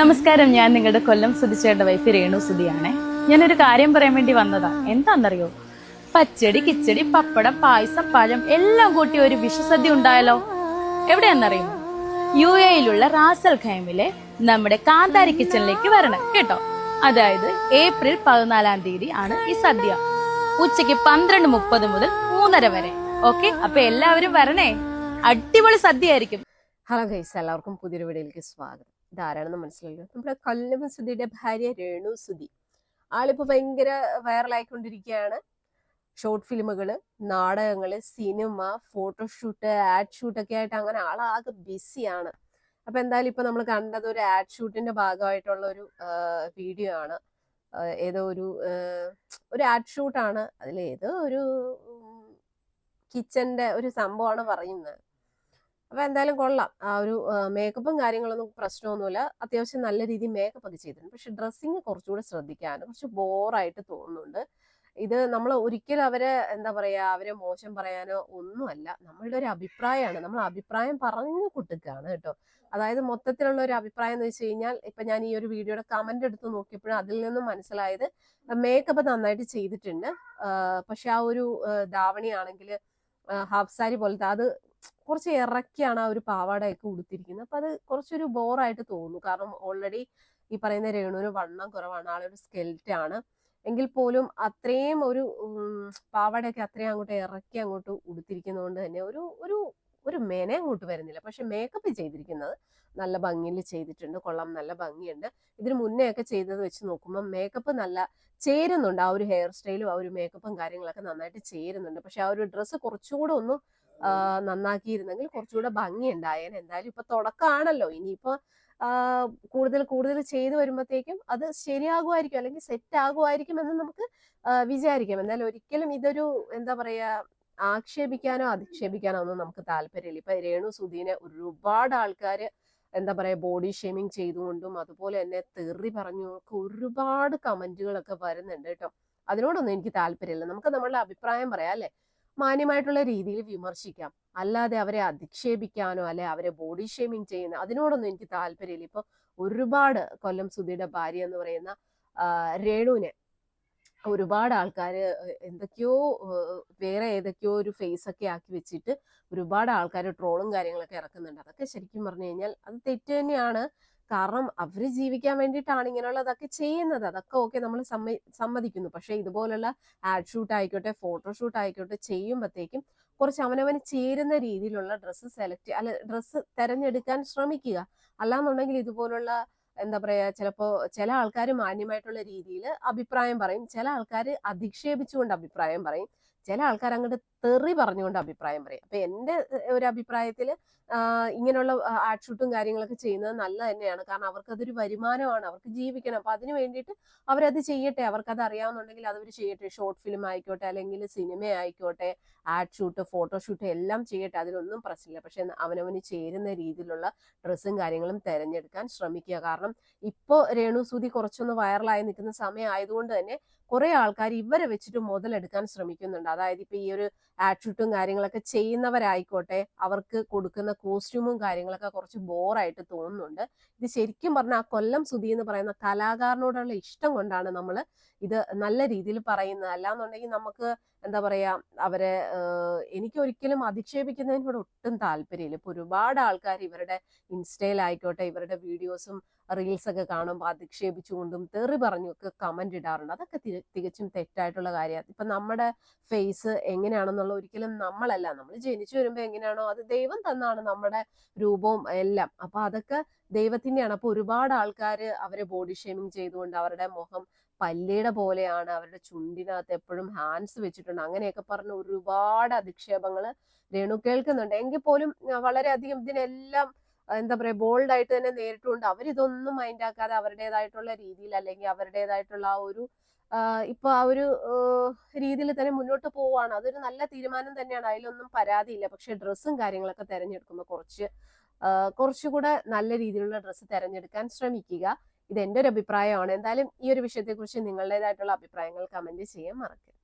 നമസ്കാരം ഞാൻ നിങ്ങളുടെ കൊല്ലം സുധിച്ചേട്ട വൈഫ് രേണു സുധിയാണേ. ഞാനൊരു കാര്യം പറയാൻ വേണ്ടി വന്നതാ. എന്താണെന്നറിയോ? പച്ചടി കിച്ചടി പപ്പടം പായസം പഴം എല്ലാം കൂട്ടി ഒരു വിഷുസദ്യ ഉണ്ടായാലോ എവിടെയാണെന്നറിയോ? യു എയിലുള്ള റാസൽ ഖൈമിലെ നമ്മുടെ കാന്താരി കിച്ചണിലേക്ക് വരണം കേട്ടോ? അതായത് ഏപ്രിൽ പതിനാലാം തീയതി ആണ് ഈ സദ്യ. ഉച്ചയ്ക്ക് പന്ത്രണ്ട് മുപ്പത് മുതൽ മൂന്നര വരെ. ഓക്കെ? അപ്പൊ എല്ലാവരും വരണേ. അടിപൊളി സദ്യ ആയിരിക്കും ഹലോ ഗൈസ് എല്ലാവർക്കും പുതിയൊരു വീഡിയോയിലേക്ക് സ്വാഗതം. ഇതാരാണെന്ന് മനസ്സിലായില്ലോ. നമ്മുടെ കൊല്ലം സുധിയുടെ ഭാര്യ രേണു സുധി. ആളിപ്പോ ഭയങ്കര വൈറലായിക്കൊണ്ടിരിക്കുകയാണ്. ഷോർട്ട് ഫിലിമുകൾ നാടകങ്ങൾ സിനിമ ഫോട്ടോഷൂട്ട് ആഡ് ഷൂട്ട് ഒക്കെ ആയിട്ട് അങ്ങനെ ആളാകെ ബിസിയാണ്. അപ്പൊ എന്തായാലും ഇപ്പൊ നമ്മൾ കണ്ടത് ഒരു ആഡ് ഷൂട്ടിന്റെ ഭാഗമായിട്ടുള്ള ഒരു വീഡിയോ ആണ്. ഏതോ ഒരു ഒരു ആഡ് ഷൂട്ടാണ്. അതിൽ ഏതോ ഒരു കിച്ചന്റെ ഒരു സംഭവമാണ് പറയുന്നത്. അപ്പൊ എന്തായാലും കൊള്ളാം. ആ ഒരു മേക്കപ്പും കാര്യങ്ങളൊന്നും പ്രശ്നമൊന്നുമില്ല. അത്യാവശ്യം നല്ല രീതിയിൽ മേക്കപ്പ് ഒക്കെ ചെയ്തിട്ടുണ്ട്. പക്ഷെ ഡ്രസ്സിങ് കുറച്ചുകൂടെ ശ്രദ്ധിക്കാനും കുറച്ച് ബോറായിട്ട് തോന്നുന്നുണ്ട്. ഇത് നമ്മൾ ഒരിക്കലും അവരെ എന്താ പറയാ അവരെ മോശം പറയാനോ ഒന്നുമല്ല. നമ്മളുടെ ഒരു അഭിപ്രായമാണ്. നമ്മൾ അഭിപ്രായം പറഞ്ഞു കുട്ടിക്കാണ് കേട്ടോ. അതായത് മൊത്തത്തിലുള്ള ഒരു അഭിപ്രായം എന്ന് വെച്ച് കഴിഞ്ഞാൽ ഇപ്പൊ ഞാൻ ഈ ഒരു വീഡിയോയുടെ കമന്റ് എടുത്ത് നോക്കിയപ്പോഴും അതിൽ നിന്നും മനസ്സിലായത്. മേക്കപ്പ് നന്നായിട്ട് ചെയ്തിട്ടുണ്ട്. പക്ഷെ ആ ഒരു ധാവണിയാണെങ്കിൽ ഹാഫ് സാരി പോലത്തെ അത് കുറച്ച് ഇറക്കിയാണ് ആ ഒരു പാവാടയൊക്കെ ഉടുത്തിരിക്കുന്നത്. അപ്പൊ അത് കുറച്ചൊരു ബോറായിട്ട് തോന്നുന്നു. കാരണം ഓൾറെഡി ഈ പറയുന്ന രേണുവിന് വണ്ണം കുറവാണ്. ആളൊരു സ്കെൽറ്റ് ആണ്. എങ്കിൽ പോലും അത്രയും ഒരു പാവാടയൊക്കെ അത്രയും അങ്ങോട്ട് ഇറക്കി അങ്ങോട്ട് ഉടുത്തിരിക്കുന്നതുകൊണ്ട് തന്നെ ഒരു ഒരു ഒരു മെന അങ്ങോട്ട് വരുന്നില്ല. പക്ഷെ മേക്കപ്പ് ചെയ്തിരിക്കുന്നത് നല്ല ഭംഗിയിൽ ചെയ്തിട്ടുണ്ട്. കൊള്ളാം നല്ല ഭംഗിയുണ്ട്. ഇതിന് മുന്നേ ഒക്കെ ചെയ്തത് വെച്ച് നോക്കുമ്പോൾ മേക്കപ്പ് നല്ല ചേരുന്നുണ്ട്. ആ ഒരു ഹെയർ സ്റ്റൈലും ആ ഒരു മേക്കപ്പും കാര്യങ്ങളൊക്കെ നന്നായിട്ട് ചേരുന്നുണ്ട്. പക്ഷെ ആ ഒരു ഡ്രസ്സ് കുറച്ചുകൂടെ ഒന്ന് നന്നാക്കിയിരുന്നെങ്കിൽ കുറച്ചുകൂടെ ഭംഗി ഉണ്ടായേനെ എന്തായാലും ഇപ്പൊ തുടക്കമാണല്ലോ ഇനിയിപ്പോ കൂടുതൽ കൂടുതൽ ചെയ്തു വരുമ്പോഴത്തേക്കും അത് ശരിയാകുമായിരിക്കും അല്ലെങ്കിൽ സെറ്റ് ആകുമായിരിക്കും എന്ന് നമുക്ക് വിചാരിക്കാം. എന്തായാലും ഒരിക്കലും ഇതൊരു എന്താ പറയാ ആക്ഷേപിക്കാനോ അധിക്ഷേപിക്കാനോ ഒന്നും നമുക്ക് താല്പര്യമില്ല. ഇപ്പൊ രേണു സുധീനെ ഒരുപാട് ആൾക്കാര് എന്താ പറയാ ബോഡി ഷേമിങ് ചെയ്തുകൊണ്ടും അതുപോലെ തന്നെ തെറി പറഞ്ഞു ഒക്കെ ഒരുപാട് കമന്റുകളൊക്കെ വരുന്നുണ്ട് കേട്ടോ. അതിനോടൊന്നും എനിക്ക് താല്പര്യമില്ല. നമുക്ക് നമ്മളുടെ അഭിപ്രായം പറയാം അല്ലെ? മാന്യമായിട്ടുള്ള രീതിയിൽ വിമർശിക്കാം. അല്ലാതെ അവരെ അധിക്ഷേപിക്കാനോ അല്ലെ അവരെ ബോഡി ഷേമിങ് ചെയ്യുന്ന അതിനോടൊന്നും എനിക്ക് താല്പര്യമില്ല. ഇപ്പൊ ഒരുപാട് കൊല്ലം സുധിയുടെ ഭാര്യ എന്ന് പറയുന്ന രേണുവിനെ ഒരുപാട് ആൾക്കാർ എന്തൊക്കെയോ വേറെ ഏതൊക്കെയോ ഒരു ഫേസ് ഒക്കെ ആക്കി വെച്ചിട്ട് ഒരുപാട് ആൾക്കാർ ട്രോളും കാര്യങ്ങളൊക്കെ ഇറക്കുന്നുണ്ട്. അതൊക്കെ ശരിക്കും പറഞ്ഞു കഴിഞ്ഞാൽ അത് തെറ്റ് തന്നെയാണ്. കാരണം അവർ ജീവിക്കാൻ വേണ്ടിയിട്ടാണ് ഇങ്ങനെയുള്ളതൊക്കെ ചെയ്യുന്നത്. അതൊക്കെ ഓക്കെ നമ്മൾ സമ്മതിക്കുന്നു. പക്ഷെ ഇതുപോലുള്ള ആഡ് ഷൂട്ട് ആയിക്കോട്ടെ ഫോട്ടോ ഷൂട്ട് ആയിക്കോട്ടെ ചെയ്യുമ്പോഴത്തേക്കും കുറച്ച് അവനവന് ചേരുന്ന രീതിയിലുള്ള ഡ്രസ്സ് സെലക്ട് അല്ല ഡ്രസ്സ് തിരഞ്ഞെടുക്കാൻ ശ്രമിക്കുക. അല്ലാന്നുണ്ടെങ്കിൽ ഇതുപോലുള്ള എന്താ പറയാ ചിലപ്പോ ചില ആൾക്കാർ മാന്യമായിട്ടുള്ള രീതിയിൽ അഭിപ്രായം പറയും. ചില ആൾക്കാർ അധിക്ഷേപിച്ചുകൊണ്ട് അഭിപ്രായം പറയും. ചില ആൾക്കാർ അങ്ങോട്ട് തെറി പറഞ്ഞുകൊണ്ട് അഭിപ്രായം പറയും. അപ്പൊ എന്റെ ഒരു അഭിപ്രായത്തിൽ ഇങ്ങനെയുള്ള ആഡ് ഷൂട്ടും കാര്യങ്ങളൊക്കെ ചെയ്യുന്നത് നല്ല തന്നെയാണ്. കാരണം അവർക്ക് അതൊരു വരുമാനമാണ്. അവർക്ക് ജീവിക്കണം. അപ്പൊ അതിന് വേണ്ടിയിട്ട് അവരത് ചെയ്യട്ടെ. അവർക്ക് അത് അറിയാവുന്നുണ്ടെങ്കിൽ അതവർ ചെയ്യട്ടെ. ഷോർട്ട് ഫിലിം ആയിക്കോട്ടെ അല്ലെങ്കിൽ സിനിമ ആയിക്കോട്ടെ ആഡ് ഷൂട്ട് ഫോട്ടോഷൂട്ട് എല്ലാം ചെയ്യട്ടെ. അതിലൊന്നും പ്രശ്നമില്ല. പക്ഷെ അവനവന് ചേരുന്ന രീതിയിലുള്ള ഡ്രസ്സും കാര്യങ്ങളും തിരഞ്ഞെടുക്കാൻ ശ്രമിക്കുക. കാരണം ഇപ്പോൾ രേണു സുധി കുറച്ചൊന്ന് വൈറലായി നിൽക്കുന്ന സമയം ആയതുകൊണ്ട് തന്നെ കുറെ ആൾക്കാർ ഇവരെ വെച്ചിട്ട് മുതലെടുക്കാൻ ശ്രമിക്കുന്നുണ്ട്. അതായത് ഇപ്പൊ ഈ ഒരു ആഡ് ഷൂട്ടും കാര്യങ്ങളൊക്കെ ചെയ്യുന്നവരായിക്കോട്ടെ അവർക്ക് കൊടുക്കുന്ന കോസ്റ്റ്യൂമും കാര്യങ്ങളൊക്കെ കുറച്ച് ബോറായിട്ട് തോന്നുന്നുണ്ട്. ഇത് ശരിക്കും പറഞ്ഞാൽ ആ കൊല്ലം സുധി എന്ന് പറയുന്ന കലാകാരനോടുള്ള ഇഷ്ടം കൊണ്ടാണ് നമ്മൾ ഇത് നല്ല രീതിയിൽ പറയുന്നത്. അല്ലാന്നുണ്ടെങ്കിൽ നമുക്ക് എന്താ പറയാ അവരെ എനിക്ക് ഒരിക്കലും അധിക്ഷേപിക്കുന്നതിനോട് ഒട്ടും താല്പര്യമില്ല. ഇപ്പൊ ഒരുപാട് ആൾക്കാർ ഇവരുടെ ഇൻസ്റ്റയിലായിക്കോട്ടെ ഇവരുടെ വീഡിയോസും റീൽസ് ഒക്കെ കാണുമ്പോൾ അധിക്ഷേപിച്ചുകൊണ്ടും തെറി പറഞ്ഞൊക്കെ കമന്റ് ഇടാറുണ്ട്. അതൊക്കെ തികച്ചും തെറ്റായിട്ടുള്ള കാര്യമാണ്. ഇപ്പൊ നമ്മുടെ ഫേസ് എങ്ങനെയാണെന്നുള്ള ഒരിക്കലും നമ്മളല്ല. നമ്മൾ ജനിച്ചു വരുമ്പോൾ എങ്ങനെയാണോ അത് ദൈവം തന്നാണ് നമ്മുടെ രൂപവും എല്ലാം. അപ്പൊ അതൊക്കെ ദൈവത്തിന്റെയാണ്. അപ്പൊ ഒരുപാട് ആൾക്കാർ അവരെ ബോഡി ഷേമിങ് ചെയ്തുകൊണ്ട് അവരുടെ മുഖം പല്ലിയുടെ പോലെയാണ്. അവരുടെ ചുണ്ടിനകത്ത് എപ്പോഴും ഹാൻഡ്സ് വെച്ചിട്ടുണ്ട്. അങ്ങനെയൊക്കെ പറഞ്ഞ് ഒരുപാട് അധിക്ഷേപങ്ങൾ രേണു കേൾക്കുന്നുണ്ട് എങ്കിൽ പോലും വളരെയധികം ഇതിനെല്ലാം എന്താ പറയാ ബോൾഡ് ആയിട്ട് തന്നെ നേരിട്ടുണ്ട്. അവരിതൊന്നും മൈൻഡ് ആക്കാതെ അവരുടേതായിട്ടുള്ള രീതിയിൽ അല്ലെങ്കിൽ അവരുടേതായിട്ടുള്ള ആ ഒരു ഇപ്പൊ ആ ഒരു രീതിയിൽ തന്നെ മുന്നോട്ട് പോവാണ് അതൊരു നല്ല തീരുമാനം തന്നെയാണ്. അതിലൊന്നും പരാതിയില്ല. പക്ഷെ ഡ്രസ്സും കാര്യങ്ങളൊക്കെ തിരഞ്ഞെടുക്കുമ്പോൾ കുറച്ച് കുറച്ചുകൂടെ നല്ല രീതിയിലുള്ള ഡ്രസ്സ് തിരഞ്ഞെടുക്കാൻ ശ്രമിക്കുക. ഇത് എന്റെ ഒരു അഭിപ്രായമാണ്. എന്തായാലും ഈ ഒരു വിഷയത്തെക്കുറിച്ച് നിങ്ങളുടേതായിട്ടുള്ള അഭിപ്രായങ്ങൾ കമന്റ് ചെയ്യാൻ മറക്കരുത്.